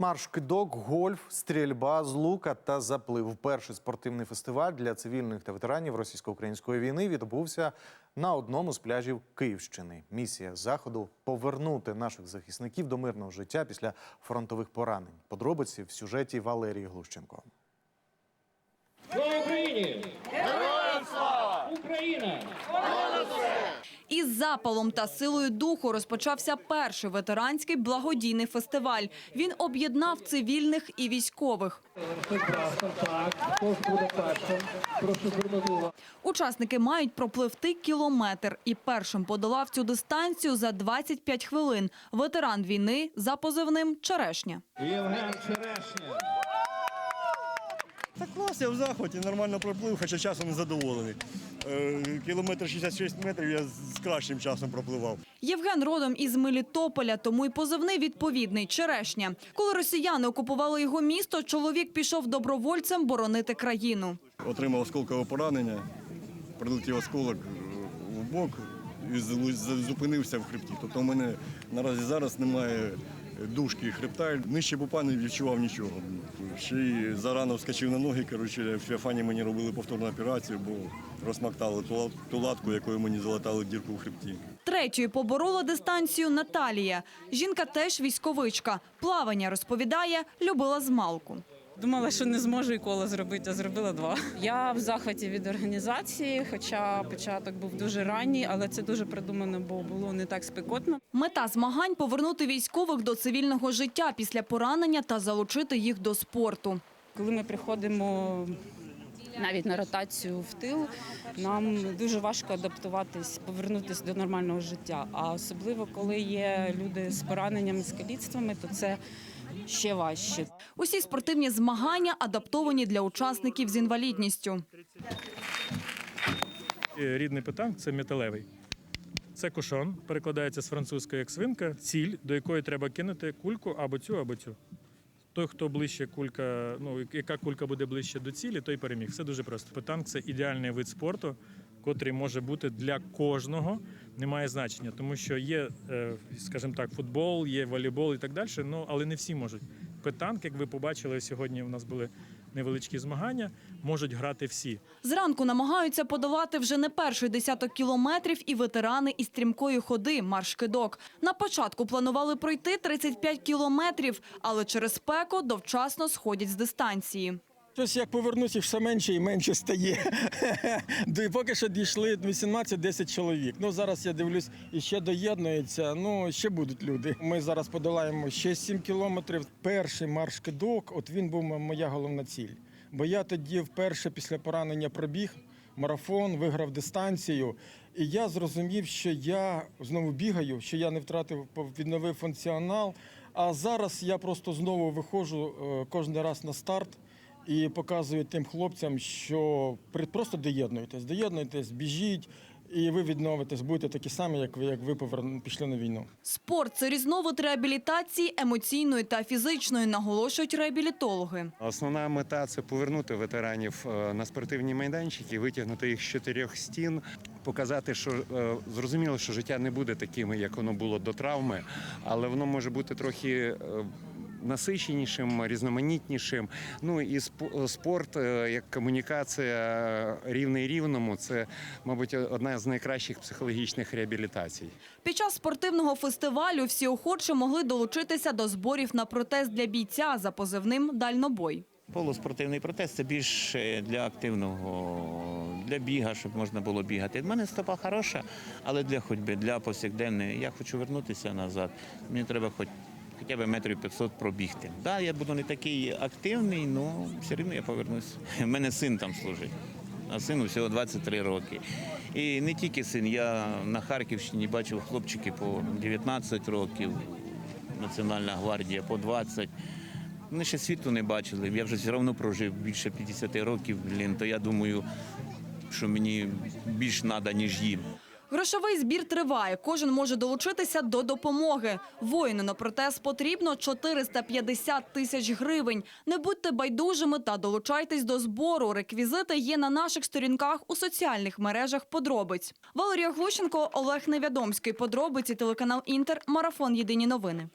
Марш кидок, гольф, стрільба з лука та заплив. Перший спортивний фестиваль для цивільних та ветеранів російсько-української війни відбувся на одному з пляжів Київщини. Місія заходу повернути наших захисників до мирного життя після фронтових поранень. Подробиці в сюжеті Валерії Глущенко. Слава Україні! Героям слава! Україна! Запалом та силою духу розпочався перший ветеранський благодійний фестиваль. Він об'єднав цивільних і військових. Учасники мають пропливти кілометр і першим подолав цю дистанцію за 25 хвилин. Ветеран війни за позивним Черешня. Євген Черешня. Та клас, я в захваті, нормально проплив, хоча часом не задоволений. Е, Кілометр 66 метрів я з кращим часом пропливав. Євген родом із Мелітополя, тому й позивний відповідний Черешня. Коли росіяни окупували його місто, чоловік пішов добровольцем боронити країну. Отримав осколкове поранення, прилетів осколок в бок і зупинився в хребті. Тобто у мене наразі зараз немає дужки хребта. Нижче бупа не відчував нічого. Ще й зарано вскочив на ноги. Коротше, в Фіафані мені робили повторну операцію, бо розмактали ту лат- ту латку, якою мені залатали дірку в хребті. Третьою поборола дистанцію Наталія. Жінка теж військовичка. Плавання, розповідає, любила з малку. Думала, що не зможу і коло зробити, а зробила два. Я в захваті від організації, хоча початок був дуже ранній, але це дуже придумано, бо було не так спекотно. Мета змагань – повернути військових до цивільного життя після поранення та залучити їх до спорту. Коли ми приходимо навіть на ротацію в тил, нам дуже важко адаптуватись, повернутися до нормального життя. А особливо, коли є люди з пораненнями, з каліцтвами, то це ще важче. Усі спортивні змагання адаптовані для учасників з інвалідністю. Е, Рідний питанк це металевий. Це кушон, перекладається з французької як свинка, ціль, до якої треба кинути кульку або цю, або цю. Той, хто ближче кулька, ну яка кулька буде ближче до цілі, той переміг. Все дуже просто. Питанк це ідеальний вид спорту, котрий може бути для кожного, немає значення, тому що є, е, скажімо так, футбол, є волейбол і так далі, ну але не всі можуть. Питанк, як ви побачили, сьогодні у нас були невеличкі змагання, можуть грати всі. Зранку намагаються подолати вже не перший десяток кілометрів і ветерани із стрімкої ходи «Марш-кидок». На початку планували пройти 35 кілометрів, але через спеку довчасно сходять з дистанції. Щось як повернуся, все менше і менше стає. І Поки що дійшли 18-10 чоловік. Ну зараз я дивлюсь, і ще доєднується. Ну ще будуть люди. Ми зараз подолаємо ще 7 кілометрів. Перший марш кидок, от він був моя головна ціль. Бо я тоді вперше після поранення пробіг марафон, виграв дистанцію. І я зрозумів, що я знову бігаю, що я не втратив відновив функціонал. А зараз я просто знову виходжу е, кожен раз на старт і показую тим хлопцям, що при- просто доєднуйтесь, доєднуйтесь, біжіть, і ви відновитесь, будете такі самі, як ви, як ви поверну- пішли на війну. Спорт – це різновид реабілітації емоційної та фізичної, наголошують реабілітологи. Основна мета це повернути ветеранів е, на спортивні майданчики, витягнути їх з чотирьох стін, показати, що е, зрозуміло, що життя не буде таким, як воно було до травми, але воно може бути трохи. Насиченішим, різноманітнішим. Ну і сп- спорт е, як комунікація рівний рівному це, мабуть, одна з найкращих психологічних реабілітацій. Під час спортивного фестивалю всі охочі могли долучитися до зборів на протест для бійця за позивним «Дальнобой». Полуспортивний протест це більш е, для активного, для біга, щоб можна було бігати. У мене стопа хороша, але для ходьби, для повсякденної. Я хочу вернутися назад. Мені треба хоч хоча б метрів 500 пробігти. Да, я буду не такий активний, але все одно я повернусь. У мене син там служить. А сину всього 23 роки. І не тільки син, я на Харківщині бачив хлопчики по 19 років, Національна гвардія по 20. Вони ще світу не бачили. Я вже все одно прожив більше 50 років, блін, то я думаю, що мені більш треба, ніж їм. Грошовий збір триває. Кожен може долучитися до допомоги. Воїну на протез потрібно 450 тисяч гривень. Не будьте байдужими та долучайтесь до збору. Реквізити є на наших сторінках у соціальних мережах подробиць. Валерія Глущенко, Олег Невядомський. Подробиці телеканал Інтер. Марафон. Єдині новини.